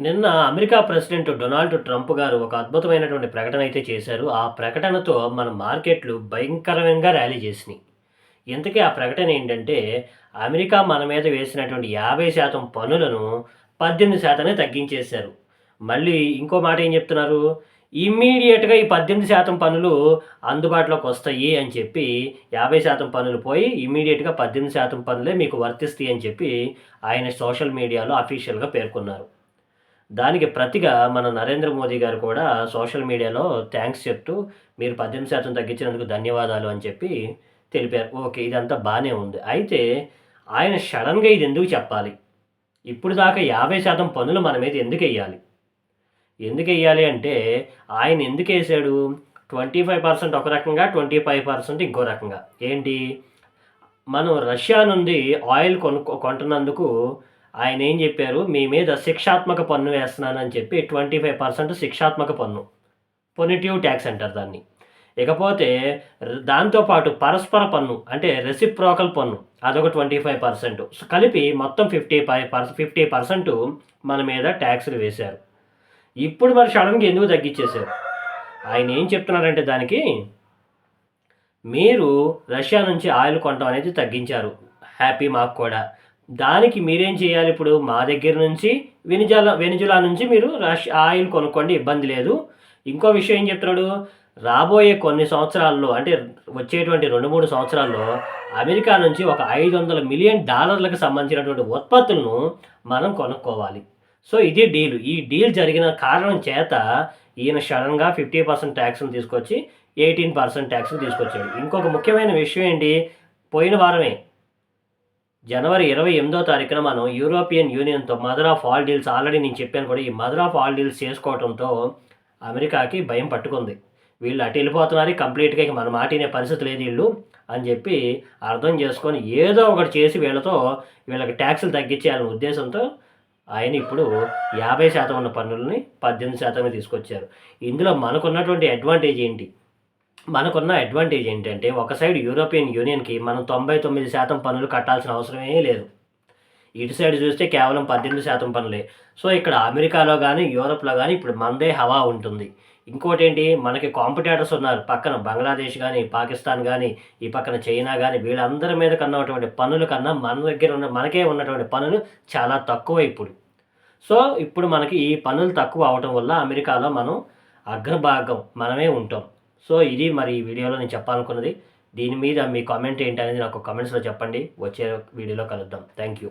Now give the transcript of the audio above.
నిన్న America president Donald Trump గారు ఒక అద్భుతమైనటువంటి ప్రకటన అయితే చేశారు. ఆ ప్రకటనతో మన మార్కెట్లు భయంకరంగా ర్యాలీ చేసినాయి. ఇంతకీ ఆ ప్రకటన ఏంటంటే అమెరికా మన మీద వేసినటువంటి యాభై శాతం పన్నులను పద్దెనిమిది శాతమే తగ్గించేశారు. మళ్ళీ ఇంకో మాట ఏం చెప్తున్నారు? ఇమ్మీడియట్గా ఈ పద్దెనిమిది శాతం పనులు అందుబాటులోకి వస్తాయి అని చెప్పి యాభై శాతం పనులు పోయి ఇమ్మీడియట్గా పద్దెనిమిది శాతం పనులే మీకు వర్తిస్తాయి అని చెప్పి ఆయన సోషల్ మీడియాలో అఫీషియల్గా పేర్కొన్నారు. దానికి ప్రతిగా మన నరేంద్ర మోదీ గారు కూడా సోషల్ మీడియాలో థ్యాంక్స్ చెప్తూ మీరు పద్దెనిమిది శాతం తగ్గించినందుకు ధన్యవాదాలు అని చెప్పి తెలిపారు. ఓకే ఇదంతా బాగానే ఉంది. అయితే ఆయన సడన్గా ఇది ఎందుకు చెప్పాలి? ఇప్పుడు దాకా యాభై శాతం పనులు మన మీద ఎందుకు వెయ్యాలి ఎందుకు వెయ్యాలి అంటే ఆయన ఎందుకు వేసాడు ట్వంటీ ఫైవ్ పర్సెంట్ ఒక రకంగా ట్వంటీ ఫైవ్ పర్సెంట్ ఇంకో రకంగా. ఏంటి? మనం రష్యా నుండి ఆయిల్ కొను కొంటున్నందుకు ఆయన ఏం చెప్పారు? మీ మీద శిక్షాత్మక పన్ను వేస్తున్నానని చెప్పి ట్వంటీ ఫైవ్ పర్సెంట్ శిక్షాత్మక పన్ను. పొనిటివ్ ట్యాక్స్ అంటారు దాన్ని. ఇకపోతే దాంతోపాటు పరస్పర పన్ను అంటే రెసిప్రోకల్ పన్ను అదొక ట్వంటీ ఫైవ్ పర్సెంట్. కలిపి మొత్తం fifty five percent fifty percent మన మీద ట్యాక్స్లు వేశారు. ఇప్పుడు మరి సడన్గా ఎందుకు తగ్గించేశారు? ఆయన ఏం చెప్తున్నారంటే దానికి మీరు రష్యా నుంచి ఆయిల్ కొనడం అనేది తగ్గించారు. హ్యాపీ మాకు కూడా. దానికి మీరేం చేయాలి ఇప్పుడు మా దగ్గర నుంచి వెనిజులా వెనిజులా నుంచి మీరు రష్ ఆయిల్ కొనుక్కోండి ఇబ్బంది లేదు. ఇంకో విషయం ఏం చెప్తున్నాడు? రాబోయే కొన్ని సంవత్సరాల్లో అంటే వచ్చేటువంటి రెండు మూడు సంవత్సరాల్లో అమెరికా నుంచి ఒక ఐదు వందల మిలియన్ డాలర్లకు సంబంధించినటువంటి ఉత్పత్తులను మనం కొనుక్కోవాలి. సో ఇది డీల్. ఈ డీల్ జరిగిన కారణం చేత ఈయన సడన్గా ఫిఫ్టీ పర్సెంట్ ట్యాక్స్ను తీసుకొచ్చి ఎయిటీన్ పర్సెంట్ ట్యాక్స్ తీసుకొచ్చాడు. ఇంకొక ముఖ్యమైన విషయం ఏంటి? పోయిన వారమే జనవరి ఇరవై ఎనిమిదో తారీఖున మనం European యూనియన్తో mother of all deals already నేను చెప్పాను కూడా ఈ మదర్ ఆఫ్ ఆల్ డీల్స్ చేసుకోవడంతో అమెరికాకి భయం పట్టుకుంది. వీళ్ళు అటు వెళ్ళిపోతున్నారు కంప్లీట్గా ఇక మన మాటినే పరిస్థితి లేదు వీళ్ళు అని చెప్పి అర్థం చేసుకొని ఏదో ఒకటి చేసి వీళ్ళతో వీళ్ళకి ట్యాక్సులు తగ్గించేయాలనే ఉద్దేశంతో ఆయన ఇప్పుడు యాభై శాతం ఉన్న పన్నులని పద్దెనిమిది శాతమే తీసుకొచ్చారు. ఇందులో మనకున్నటువంటి అడ్వాంటేజ్ ఏంటి? మనకున్న అడ్వాంటేజ్ ఏంటంటే ఒక సైడ్ యూరోపియన్ యూనియన్కి మనం తొంభై తొమ్మిది శాతం పనులు కట్టాల్సిన అవసరమే లేదు. ఇటు సైడ్ చూస్తే కేవలం పద్దెనిమిది శాతం పనులే. సో ఇక్కడ అమెరికాలో కానీ యూరోప్లో కానీ ఇప్పుడు మనదే హవా ఉంటుంది. ఇంకోటి ఏంటి మనకి కాంపిటేటర్స్ ఉన్నారు. పక్కన బంగ్లాదేశ్ కానీ పాకిస్తాన్ కానీ ఈ పక్కన చైనా కానీ వీళ్ళందరి మీద కన్నటువంటి పనులు కన్నా మన దగ్గర ఉన్న మనకే ఉన్నటువంటి పనులు చాలా తక్కువ ఇప్పుడు. సో ఇప్పుడు మనకి ఈ పనులు తక్కువ అవటం వల్ల అమెరికాలో మనం అగ్రభాగం మనమే ఉంటాం. సో ఇది మరి ఈ వీడియోలో నేను చెప్పాలనుకున్నది. దీని మీద మీ కామెంట్ ఏంటి అనేది నాకు కామెంట్స్లో చెప్పండి. వచ్చే వీడియోలో కలుద్దాం. Thank you